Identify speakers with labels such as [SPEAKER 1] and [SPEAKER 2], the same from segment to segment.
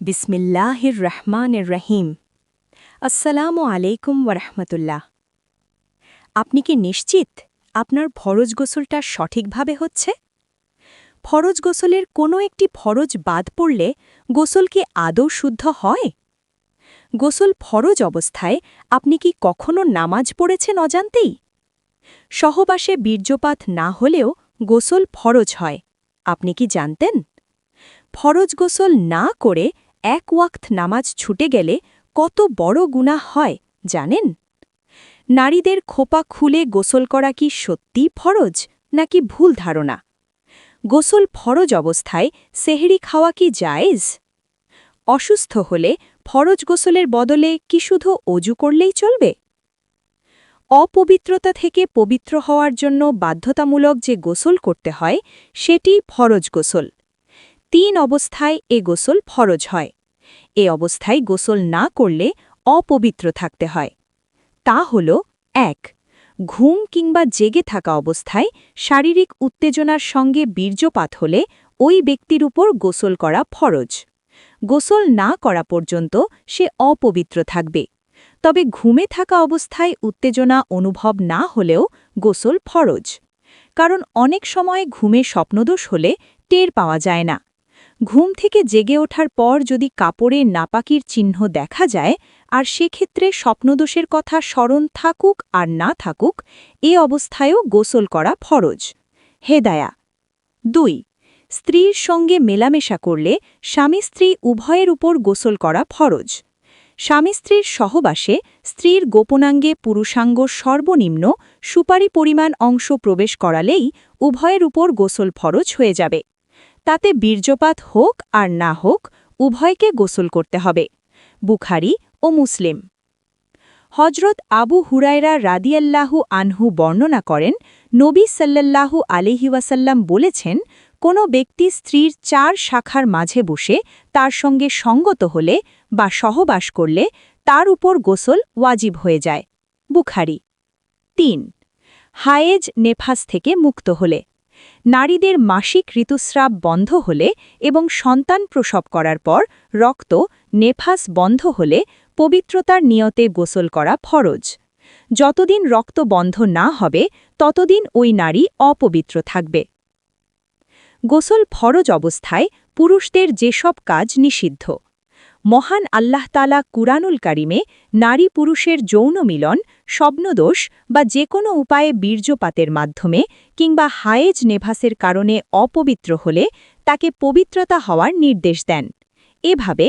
[SPEAKER 1] বিসমিল্লাহির রহমানির রহিম আসসালামু আলাইকুম ওরহমতুল্লাহ আপনি কি নিশ্চিত আপনার ফরজ গোসলটা সঠিকভাবে হচ্ছে? ফরজ গোসলের কোনো একটি ফরজ বাদ পড়লে গোসল কি আদৌ শুদ্ধ হয়? গোসল ফরজ অবস্থায় আপনি কি কখনো নামাজ পড়েছেন অজান্তেই? সহবাসে বীর্যপাত না হলেও গোসল ফরজ হয়, আপনি কি জানতেন? ফরজ গোসল না করে এক ওয়াক্ত নামাজ ছুটে গেলে কত বড় গুনাহ হয়, জানেন? নারীদের খোপা খুলে গোসল করা কি সত্যিই ফরজ, নাকি ভুল ধারণা? গোসল ফরজ অবস্থায় সেহরি খাওয়া কি জায়েজ? অসুস্থ হলে ফরজ গোসলের বদলে কি শুধু অজু করলেই চলবে? অপবিত্রতা থেকে পবিত্র হওয়ার জন্য বাধ্যতামূলক যে গোসল করতে হয়, সেটি ফরজ গোসল। তিন অবস্থায় এ গোসল ফরজ হয়। এ অবস্থায় গোসল না করলে অপবিত্র থাকতে হয়। তা হল, এক, ঘুম কিংবা জেগে থাকা অবস্থায় শারীরিক উত্তেজনার সঙ্গে বীর্যপাত হলে ওই ব্যক্তির উপর গোসল করা ফরজ। গোসল না করা পর্যন্ত সে অপবিত্র থাকবে। তবে ঘুমে থাকা অবস্থায় উত্তেজনা অনুভব না হলেও গোসল ফরজ। কারণ অনেক সময় ঘুমে স্বপ্নদোষ হলে টের পাওয়া যায় না। ঘুম থেকে জেগে ওঠার পর যদি কাপড়ে নাপাকির চিহ্ন দেখা যায়, আর সেক্ষেত্রে স্বপ্নদোষের কথা স্মরণ থাকুক আর না থাকুক, এ অবস্থায়ও গোসল করা ফরজ। হেদায়া দুই, স্ত্রীর সঙ্গে মেলামেশা করলে স্বামী স্ত্রী উভয়ের উপর গোসল করা ফরজ। স্বামী স্ত্রীর সহবাসে স্ত্রীর গোপনাঙ্গে পুরুষাঙ্গ সর্বনিম্ন সুপারি পরিমাণ অংশ প্রবেশ করালেই উভয়ের উপর গোসল ফরজ হয়ে যাবে। তাতে বীর্যপাত হোক আর না হোক, উভয়কে গোসল করতে হবে, বুখারি ও মুসলিম। হজরত আবু হুরায়রা রাদিয়াল্লাহু আনহু বর্ণনা করেন, নবী সাল্লাল্লাহু আলিহিওয়াসাল্লাম বলেছেন, কোনো ব্যক্তি স্ত্রীর চার শাখার মাঝে বসে তার সঙ্গে সঙ্গত হলে বা সহবাস করলে তার উপর গোসল ওয়াজিব হয়ে যায়। বুখারি। তিন। হায়েজ নেফাস থেকে মুক্ত হলে। নারীদের মাসিক ঋতুস্রাব বন্ধ হলে এবং সন্তান প্রসব করার পর রক্ত নেফাস বন্ধ হলে পবিত্রতার নিয়তে গোসল করা ফরজ। যতদিন রক্ত বন্ধ না হবে, ততদিন ওই নারী অপবিত্র থাকবে। গোসল ফরজ অবস্থায় পুরুষদের যেসব কাজ নিষিদ্ধ। মহান আল্লাহতালা কুরানুল কারিমে নারী পুরুষের যৌন মিলন স্বপ্নদোষ বা যে কোনো উপায়ে বীর্যপাতের মাধ্যমে কিংবা হায়েজ নেভাসের কারণে অপবিত্র হলে তাকে পবিত্রতা হওয়ার নির্দেশ দেন। এভাবে,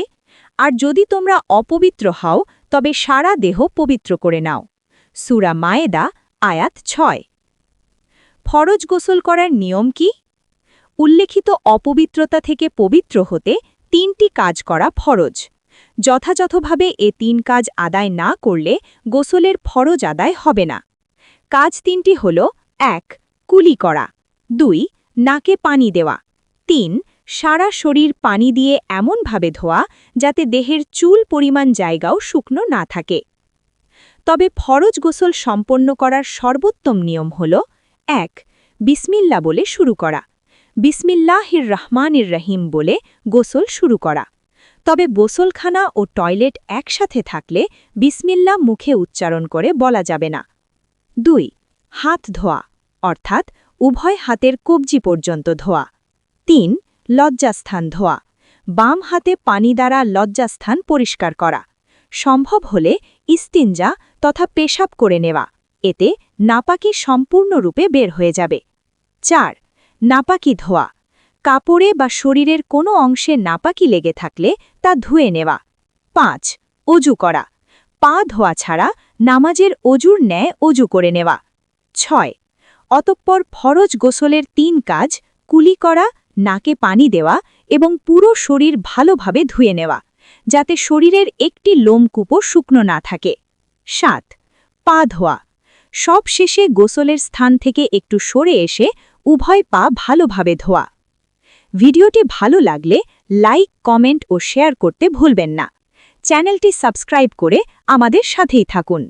[SPEAKER 1] আর যদি তোমরা অপবিত্র হও, তবে সারা দেহ পবিত্র করে নাও। সুরা মায়েদা, আয়াত ছয়। ফরজ গোসল করার নিয়ম কি? উল্লেখিত অপবিত্রতা থেকে পবিত্র হতে তিনটি কাজ করা ফরজ। যথাযথভাবে এ তিন কাজ আদায় না করলে গোসলের ফরজ আদায় হবে না। কাজ তিনটি হল, এক, কুলি করা, দুই, নাকে পানি দেওয়া, তিন, সারা শরীর পানি দিয়ে এমনভাবে ধোয়া যাতে দেহের চুল পরিমাণ জায়গাও শুকনো না থাকে। তবে ফরজ গোসল সম্পন্ন করার সর্বোত্তম নিয়ম হল, এক, বিসমিল্লা বলে শুরু করা, বিসমিল্লাহির রহমানির রহিম বলে গোসল শুরু করা। তবে গোসলখানা ও টয়লেট একসাথে থাকলে বিসমিল্লা মুখে উচ্চারণ করে বলা যাবে না। দুই, হাত ধোয়া, অর্থাৎ উভয় হাতের কবজি পর্যন্ত ধোয়া। তিন, লজ্জাস্থান ধোয়া, বাম হাতে পানি দ্বারা লজ্জাস্থান পরিষ্কার করা। সম্ভব হলে ইস্তিনজা তথা পেশাব করে নেওয়া, এতে নাপাকি সম্পূর্ণরূপে বের হয়ে যাবে। চার, নাপাকি ধোয়া কাপড়ে বা শরীরের কোনো অংশে নাপাকি লেগে থাকলে তা ধুয়ে নেওয়া। পাঁচ, অজু করা। পা ধোয়া ছাড়া নামাজের অজুর ন্যায় অজু করে নেওয়া। ছয়, অতঃপর ফরজ গোসলের তিন কাজ, কুলি করা, নাকে পানি দেওয়া এবং পুরো শরীর ভালোভাবে ধুয়ে নেওয়া, যাতে শরীরের একটি লোমকূপও শুকনো না থাকে। সাত, পা ধোয়া। সব শেষে গোসলের স্থান থেকে একটু সরে এসে উভয় পা ভালোভাবে ধোয়া। ভিডিওটি ভালো লাগলে লাইক, কমেন্ট ও শেয়ার করতে ভুলবেন না। চ্যানেলটি সাবস্ক্রাইব করে আমাদের সাথেই থাকুন।